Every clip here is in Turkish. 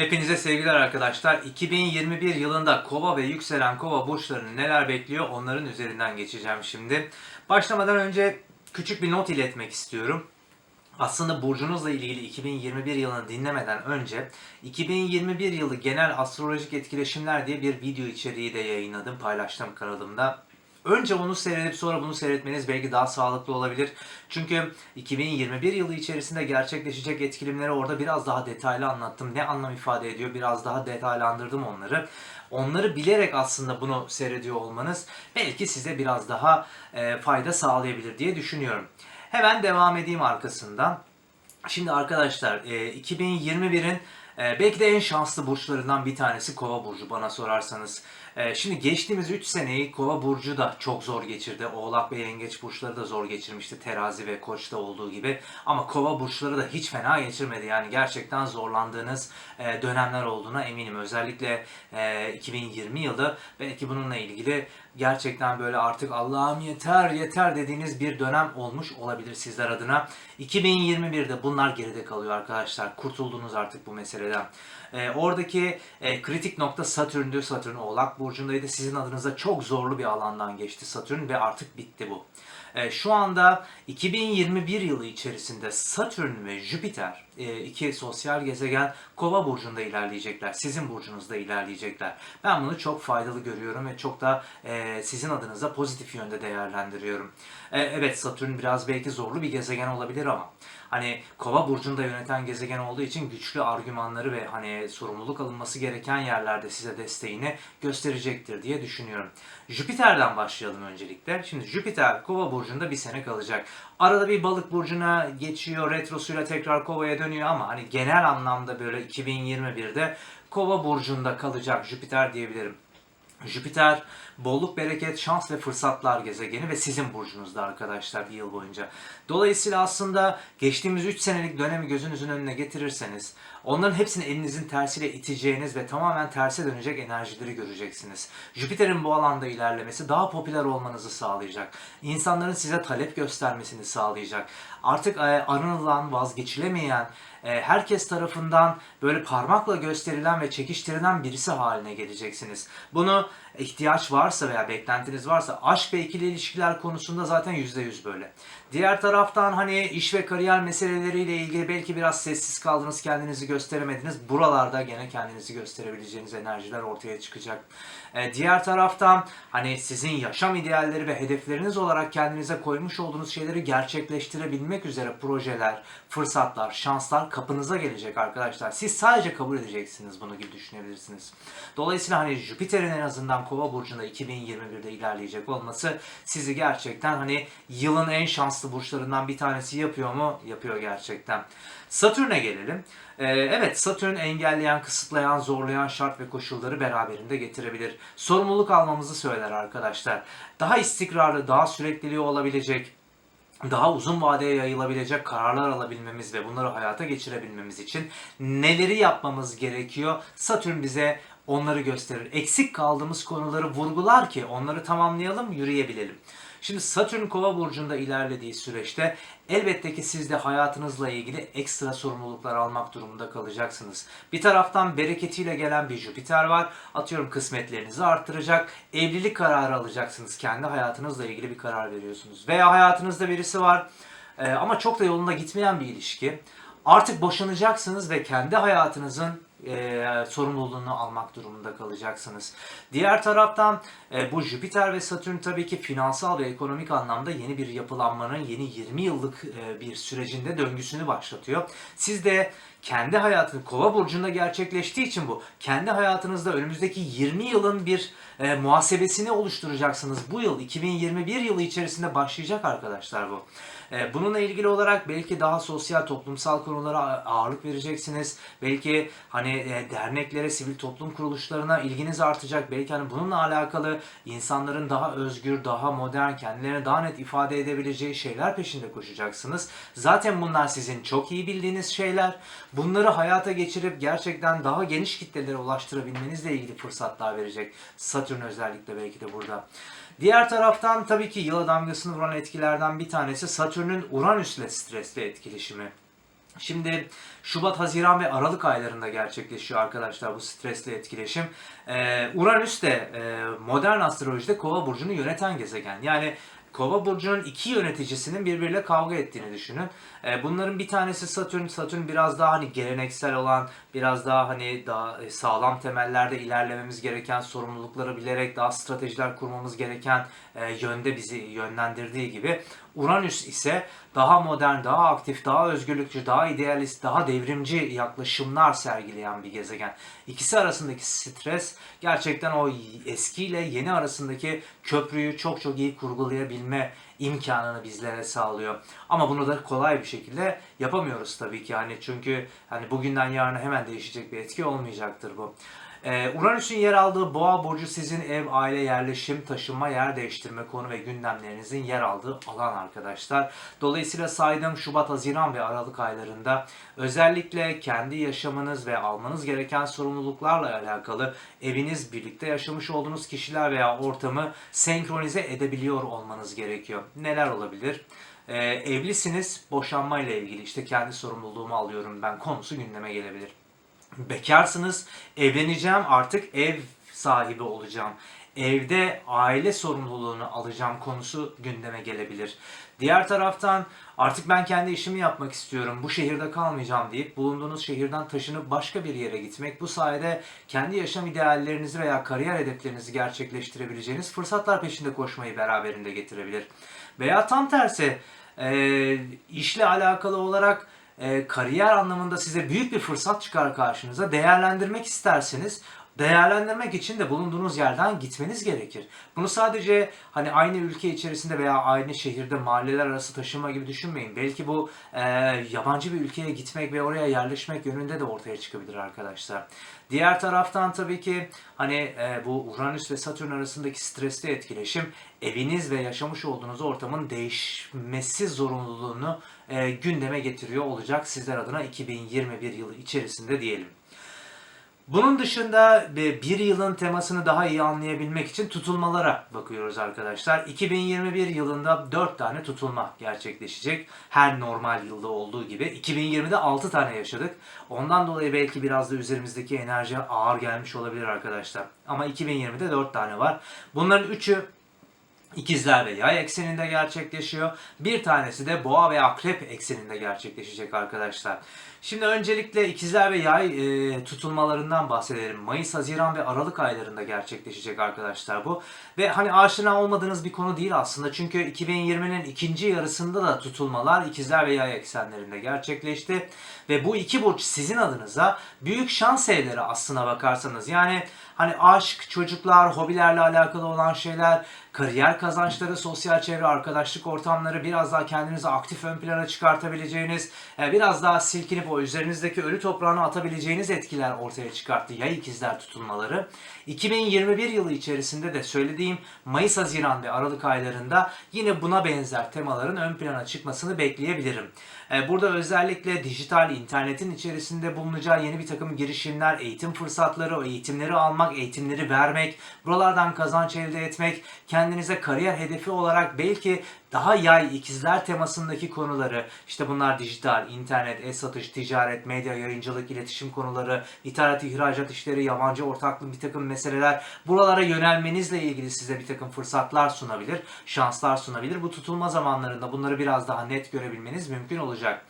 Hepinize sevgiler arkadaşlar. 2021 yılında kova ve yükselen kova burçlarını neler bekliyor onların üzerinden geçeceğim şimdi. Başlamadan önce küçük bir not iletmek istiyorum. Aslında burcunuzla ilgili 2021 yılını dinlemeden önce 2021 yılı genel astrolojik etkileşimler diye bir video içeriği de yayınladım, paylaştım kanalımda. Önce onu seyredip sonra bunu seyretmeniz belki daha sağlıklı olabilir. Çünkü 2021 yılı içerisinde gerçekleşecek etkilimleri orada biraz daha detaylı anlattım. Ne anlam ifade ediyor biraz daha detaylandırdım onları. Onları bilerek aslında bunu seyrediyor olmanız belki size biraz daha e, fayda sağlayabilir diye düşünüyorum. Hemen devam edeyim arkasından. Şimdi arkadaşlar e, 2021'in e, belki de en şanslı burçlarından bir tanesi Kova burcu bana sorarsanız. E, Şimdi geçtiğimiz 3 seneyi Kova burcu da çok zor geçirdi. Oğlak ve Yengeç burçları da zor geçirmişti. Terazi ve Koç'ta olduğu gibi. Ama Kova burçları da hiç fena geçirmedi. Yani gerçekten zorlandığınız e, dönemler olduğuna eminim. Özellikle e, 2020 yılı belki bununla ilgili gerçekten böyle artık Allah'ım yeter yeter dediğiniz bir dönem olmuş olabilir sizler adına. 2021'de bunlar geride kalıyor arkadaşlar. Kurtuldunuz artık bu meseleden. Ee, oradaki e, kritik nokta Satürn'dü. Satürn Oğlak Burcu'ndaydı. Sizin adınıza çok zorlu bir alandan geçti Satürn ve artık bitti bu. Ee, şu anda 2021 yılı içerisinde Satürn ve Jüpiter e, iki sosyal gezegen Kova burcunda ilerleyecekler. Sizin burcunuzda ilerleyecekler. Ben bunu çok faydalı görüyorum ve çok da e, sizin adınıza pozitif yönde değerlendiriyorum. E, evet Satürn biraz belki zorlu bir gezegen olabilir ama hani Kova burcunda yöneten gezegen olduğu için güçlü argümanları ve hani sorumluluk alınması gereken yerlerde size desteğini gösterecektir diye düşünüyorum. Jüpiter'den başlayalım öncelikle. Şimdi Jüpiter Kova burcunda bir sene kalacak. Arada bir balık burcuna geçiyor, retrosuyla tekrar Kova'ya dönüyor ama hani genel anlamda böyle 2021'de Kova burcunda kalacak Jüpiter diyebilirim. Jüpiter bolluk, bereket, şans ve fırsatlar gezegeni ve sizin burcunuzda arkadaşlar bir yıl boyunca. Dolayısıyla aslında geçtiğimiz 3 senelik dönemi gözünüzün önüne getirirseniz onların hepsini elinizin tersiyle iteceğiniz ve tamamen terse dönecek enerjileri göreceksiniz. Jüpiter'in bu alanda ilerlemesi daha popüler olmanızı sağlayacak. İnsanların size talep göstermesini sağlayacak. Artık e, aranılan, vazgeçilemeyen, e, herkes tarafından böyle parmakla gösterilen ve çekiştirilen birisi haline geleceksiniz. Bunu ihtiyaç varsa veya beklentiniz varsa aşk ve ikili ilişkiler konusunda zaten %100 böyle. Diğer taraftan hani iş ve kariyer meseleleriyle ilgili belki biraz sessiz kaldınız, kendinizi gösteremediniz. Buralarda gene kendinizi gösterebileceğiniz enerjiler ortaya çıkacak. Ee, diğer taraftan hani sizin yaşam idealleri ve hedefleriniz olarak kendinize koymuş olduğunuz şeyleri gerçekleştirebilmek üzere projeler, fırsatlar, şanslar kapınıza gelecek arkadaşlar. Siz sadece kabul edeceksiniz bunu gibi düşünebilirsiniz. Dolayısıyla hani Jüpiter'in en azından Kova burcunda 2021'de ilerleyecek olması sizi gerçekten hani yılın en şanslı burçlarından bir tanesi yapıyor mu? Yapıyor gerçekten. Satürn'e gelelim. Ee, evet Satürn engelleyen, kısıtlayan, zorlayan şart ve koşulları beraberinde getirebilir. Sorumluluk almamızı söyler arkadaşlar. Daha istikrarlı, daha sürekliliği olabilecek, daha uzun vadeye yayılabilecek kararlar alabilmemiz ve bunları hayata geçirebilmemiz için neleri yapmamız gerekiyor? Satürn bize onları gösterir. Eksik kaldığımız konuları vurgular ki onları tamamlayalım, yürüyebilelim. Şimdi Satürn Kova burcunda ilerlediği süreçte elbette ki siz de hayatınızla ilgili ekstra sorumluluklar almak durumunda kalacaksınız. Bir taraftan bereketiyle gelen bir Jüpiter var. Atıyorum kısmetlerinizi arttıracak. Evlilik kararı alacaksınız. Kendi hayatınızla ilgili bir karar veriyorsunuz. Veya hayatınızda birisi var e, ama çok da yolunda gitmeyen bir ilişki. Artık boşanacaksınız ve kendi hayatınızın e, sorumluluğunu almak durumunda kalacaksınız. Diğer taraftan e, bu Jüpiter ve Satürn tabii ki finansal ve ekonomik anlamda yeni bir yapılanmanın yeni 20 yıllık e, bir sürecinde döngüsünü başlatıyor. Siz de kendi hayatını Kova burcunda gerçekleştiği için bu kendi hayatınızda önümüzdeki 20 yılın bir e, muhasebesini oluşturacaksınız. Bu yıl 2021 yılı içerisinde başlayacak arkadaşlar bu. E, bununla ilgili olarak belki daha sosyal toplumsal konulara ağırlık vereceksiniz. Belki hani e, derneklere, sivil toplum kuruluşlarına ilginiz artacak. Belki hani bununla alakalı insanların daha özgür, daha modern, kendilerini daha net ifade edebileceği şeyler peşinde koşacaksınız. Zaten bunlar sizin çok iyi bildiğiniz şeyler. Bunları hayata geçirip gerçekten daha geniş kitlelere ulaştırabilmenizle ilgili fırsatlar verecek. Satürn özellikle belki de burada. Diğer taraftan tabii ki yıla damgasını vuran etkilerden bir tanesi Satürn'ün Uranüs'le stresli etkileşimi. Şimdi Şubat, Haziran ve Aralık aylarında gerçekleşiyor arkadaşlar bu stresli etkileşim. Ee, Uranüs de e, modern astrolojide Kova burcunu yöneten gezegen. Yani Kova burcunun iki yöneticisinin birbiriyle kavga ettiğini düşünün. Ee, bunların bir tanesi Satürn. Satürn biraz daha hani geleneksel olan, biraz daha hani daha e, sağlam temellerde ilerlememiz gereken, sorumlulukları bilerek daha stratejiler kurmamız gereken e, yönde bizi yönlendirdiği gibi. Uranüs ise daha modern, daha aktif, daha özgürlükçü, daha idealist, daha devrimci yaklaşımlar sergileyen bir gezegen. İkisi arasındaki stres gerçekten o eskiyle yeni arasındaki köprüyü çok çok iyi kurgulayabilme imkanını bizlere sağlıyor. Ama bunu da kolay bir şekilde yapamıyoruz tabii ki. Yani çünkü hani bugünden yarına hemen değişecek bir etki olmayacaktır bu. Ee, Uranüs'ün yer aldığı boğa burcu sizin ev, aile, yerleşim, taşınma, yer değiştirme konu ve gündemlerinizin yer aldığı alan arkadaşlar. Dolayısıyla saydığım Şubat, Haziran ve Aralık aylarında özellikle kendi yaşamınız ve almanız gereken sorumluluklarla alakalı eviniz, birlikte yaşamış olduğunuz kişiler veya ortamı senkronize edebiliyor olmanız gerekiyor. Neler olabilir? Ee, evlisiniz, boşanma ile ilgili işte kendi sorumluluğumu alıyorum ben konusu gündeme gelebilir bekarsınız, evleneceğim, artık ev sahibi olacağım. Evde aile sorumluluğunu alacağım konusu gündeme gelebilir. Diğer taraftan artık ben kendi işimi yapmak istiyorum, bu şehirde kalmayacağım deyip bulunduğunuz şehirden taşınıp başka bir yere gitmek. Bu sayede kendi yaşam ideallerinizi veya kariyer hedeflerinizi gerçekleştirebileceğiniz fırsatlar peşinde koşmayı beraberinde getirebilir. Veya tam tersi işle alakalı olarak e, kariyer anlamında size büyük bir fırsat çıkar karşınıza. Değerlendirmek isterseniz değerlendirmek için de bulunduğunuz yerden gitmeniz gerekir. Bunu sadece hani aynı ülke içerisinde veya aynı şehirde mahalleler arası taşınma gibi düşünmeyin. Belki bu e, yabancı bir ülkeye gitmek ve oraya yerleşmek yönünde de ortaya çıkabilir arkadaşlar. Diğer taraftan tabii ki hani e, bu Uranüs ve Satürn arasındaki stresli etkileşim eviniz ve yaşamış olduğunuz ortamın değişmesi zorunluluğunu e, gündeme getiriyor olacak sizler adına 2021 yılı içerisinde diyelim. Bunun dışında bir yılın temasını daha iyi anlayabilmek için tutulmalara bakıyoruz arkadaşlar. 2021 yılında 4 tane tutulma gerçekleşecek. Her normal yılda olduğu gibi. 2020'de 6 tane yaşadık. Ondan dolayı belki biraz da üzerimizdeki enerji ağır gelmiş olabilir arkadaşlar. Ama 2020'de 4 tane var. Bunların 3'ü İkizler ve yay ekseninde gerçekleşiyor. Bir tanesi de boğa ve akrep ekseninde gerçekleşecek arkadaşlar. Şimdi öncelikle ikizler ve yay e, tutulmalarından bahsedelim. Mayıs, Haziran ve Aralık aylarında gerçekleşecek arkadaşlar bu. Ve hani aşina olmadığınız bir konu değil aslında. Çünkü 2020'nin ikinci yarısında da tutulmalar ikizler ve yay eksenlerinde gerçekleşti. Ve bu iki burç sizin adınıza büyük şans evleri aslına bakarsanız. Yani hani aşk, çocuklar, hobilerle alakalı olan şeyler, kariyer kazançları, sosyal çevre, arkadaşlık ortamları biraz daha kendinizi aktif ön plana çıkartabileceğiniz, e, biraz daha silkinip o üzerinizdeki ölü toprağını atabileceğiniz etkiler ortaya çıkarttı yay ikizler tutulmaları. 2021 yılı içerisinde de söylediğim Mayıs, Haziran ve Aralık aylarında yine buna benzer temaların ön plana çıkmasını bekleyebilirim. E, burada özellikle dijital internetin içerisinde bulunacağı yeni bir takım girişimler, eğitim fırsatları, o eğitimleri almak, eğitimleri vermek, buralardan kazanç elde etmek, kendinize kariyer hedefi olarak belki daha yay ikizler temasındaki konuları işte bunlar dijital, internet, e-satış, ticaret, medya, yayıncılık, iletişim konuları, ithalat, ihracat işleri, yabancı ortaklık bir takım meseleler buralara yönelmenizle ilgili size bir takım fırsatlar sunabilir, şanslar sunabilir. Bu tutulma zamanlarında bunları biraz daha net görebilmeniz mümkün olacak.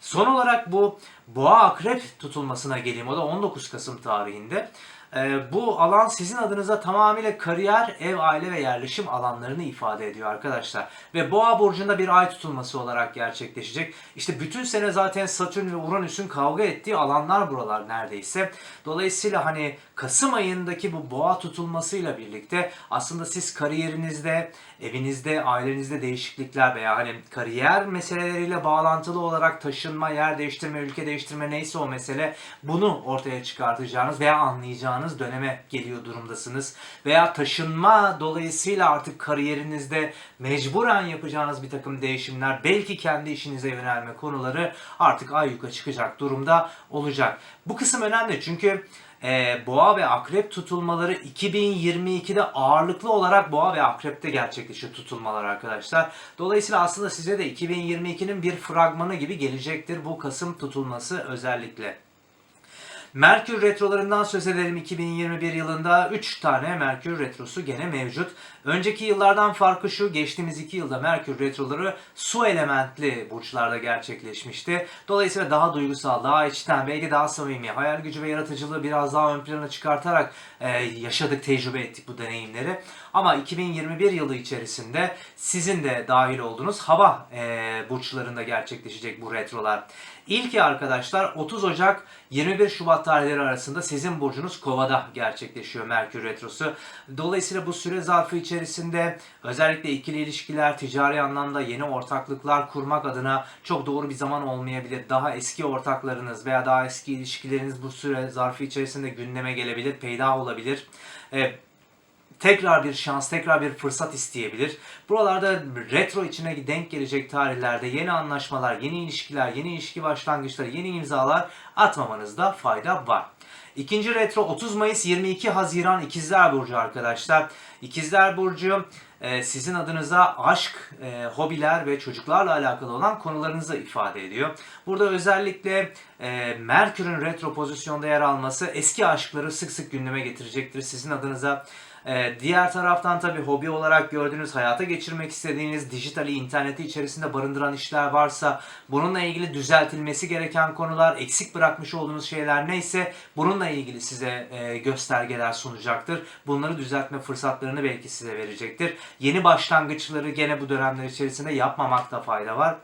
Son olarak bu boğa akrep tutulmasına geleyim. O da 19 Kasım tarihinde. Ee, bu alan sizin adınıza tamamıyla kariyer, ev, aile ve yerleşim alanlarını ifade ediyor arkadaşlar. Ve Boğa burcunda bir ay tutulması olarak gerçekleşecek. İşte bütün sene zaten Satürn ve Uranüs'ün kavga ettiği alanlar buralar neredeyse. Dolayısıyla hani Kasım ayındaki bu boğa tutulmasıyla birlikte aslında siz kariyerinizde, evinizde, ailenizde değişiklikler veya hani kariyer meseleleriyle bağlantılı olarak taşınma, yer değiştirme, ülke değiştirme neyse o mesele bunu ortaya çıkartacağınız veya anlayacağınız döneme geliyor durumdasınız. Veya taşınma dolayısıyla artık kariyerinizde mecburen yapacağınız bir takım değişimler, belki kendi işinize yönelme konuları artık ayyuka çıkacak durumda olacak. Bu kısım önemli çünkü e, boğa ve akrep tutulmaları 2022'de ağırlıklı olarak boğa ve akrepte gerçekleşiyor tutulmalar arkadaşlar. Dolayısıyla aslında size de 2022'nin bir fragmanı gibi gelecektir bu Kasım tutulması özellikle. Merkür retrolarından söz edelim 2021 yılında 3 tane Merkür retrosu gene mevcut. Önceki yıllardan farkı şu geçtiğimiz 2 yılda Merkür retroları su elementli burçlarda gerçekleşmişti. Dolayısıyla daha duygusal, daha içten, belki daha samimi, hayal gücü ve yaratıcılığı biraz daha ön plana çıkartarak e, yaşadık, tecrübe ettik bu deneyimleri. Ama 2021 yılı içerisinde sizin de dahil olduğunuz hava e, burçlarında gerçekleşecek bu retrolar. İlki arkadaşlar 30 Ocak 21 Şubat tarihleri arasında sizin burcunuz Kova'da gerçekleşiyor Merkür Retrosu. Dolayısıyla bu süre zarfı içerisinde özellikle ikili ilişkiler, ticari anlamda yeni ortaklıklar kurmak adına çok doğru bir zaman olmayabilir. Daha eski ortaklarınız veya daha eski ilişkileriniz bu süre zarfı içerisinde gündeme gelebilir, peyda olabilir. Ee, tekrar bir şans, tekrar bir fırsat isteyebilir. Buralarda retro içine denk gelecek tarihlerde yeni anlaşmalar, yeni ilişkiler, yeni ilişki başlangıçları, yeni imzalar atmamanızda fayda var. İkinci retro 30 Mayıs 22 Haziran İkizler Burcu arkadaşlar. İkizler Burcu e, sizin adınıza aşk, e, hobiler ve çocuklarla alakalı olan konularınızı ifade ediyor. Burada özellikle e, Merkür'ün retro pozisyonda yer alması eski aşkları sık sık gündeme getirecektir. Sizin adınıza ee, diğer taraftan tabi hobi olarak gördüğünüz, hayata geçirmek istediğiniz, dijitali, interneti içerisinde barındıran işler varsa bununla ilgili düzeltilmesi gereken konular, eksik bırakmış olduğunuz şeyler neyse bununla ilgili size e, göstergeler sunacaktır. Bunları düzeltme fırsatlarını belki size verecektir. Yeni başlangıçları gene bu dönemler içerisinde yapmamakta fayda var.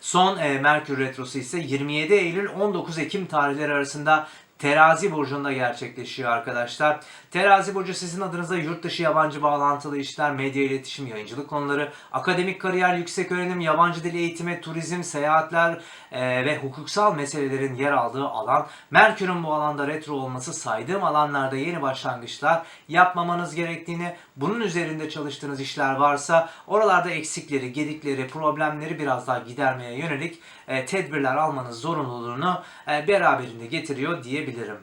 Son e, Merkür Retrosu ise 27 Eylül 19 Ekim tarihleri arasında Terazi burcunda gerçekleşiyor arkadaşlar. Terazi burcu sizin adınıza yurt dışı yabancı bağlantılı işler, medya iletişim, yayıncılık konuları, akademik kariyer, yüksek öğrenim, yabancı dil eğitimi, turizm, seyahatler e, ve hukuksal meselelerin yer aldığı alan. Merkür'ün bu alanda retro olması saydığım alanlarda yeni başlangıçlar yapmamanız gerektiğini, bunun üzerinde çalıştığınız işler varsa oralarda eksikleri, gedikleri, problemleri biraz daha gidermeye yönelik e, tedbirler almanız zorunluluğunu e, beraberinde getiriyor diyebilirim.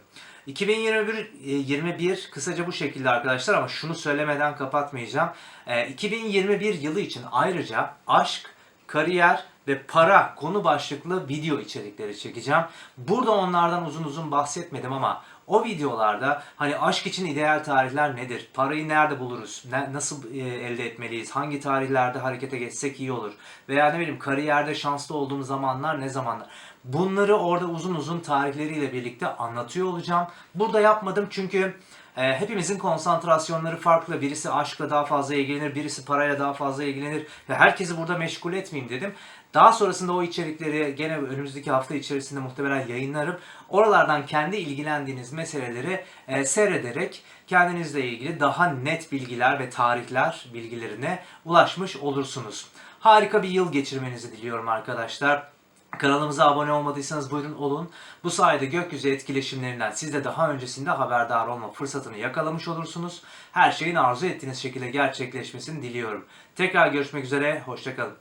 2021 21 kısaca bu şekilde arkadaşlar ama şunu söylemeden kapatmayacağım. E, 2021 yılı için ayrıca aşk, kariyer ve para konu başlıklı video içerikleri çekeceğim. Burada onlardan uzun uzun bahsetmedim ama o videolarda hani aşk için ideal tarihler nedir? Parayı nerede buluruz? Ne, nasıl e, elde etmeliyiz? Hangi tarihlerde harekete geçsek iyi olur? Veya ne bileyim kariyerde şanslı olduğumuz zamanlar ne zamanlar? Bunları orada uzun uzun tarihleriyle birlikte anlatıyor olacağım. Burada yapmadım çünkü e, hepimizin konsantrasyonları farklı. Birisi aşkla daha fazla ilgilenir, birisi parayla daha fazla ilgilenir. Ve herkesi burada meşgul etmeyeyim dedim. Daha sonrasında o içerikleri gene önümüzdeki hafta içerisinde muhtemelen yayınlarım. Oralardan kendi ilgilendiğiniz meseleleri e, seyrederek kendinizle ilgili daha net bilgiler ve tarihler bilgilerine ulaşmış olursunuz. Harika bir yıl geçirmenizi diliyorum arkadaşlar. Kanalımıza abone olmadıysanız buyurun olun. Bu sayede gökyüzü etkileşimlerinden siz de daha öncesinde haberdar olma fırsatını yakalamış olursunuz. Her şeyin arzu ettiğiniz şekilde gerçekleşmesini diliyorum. Tekrar görüşmek üzere, hoşçakalın.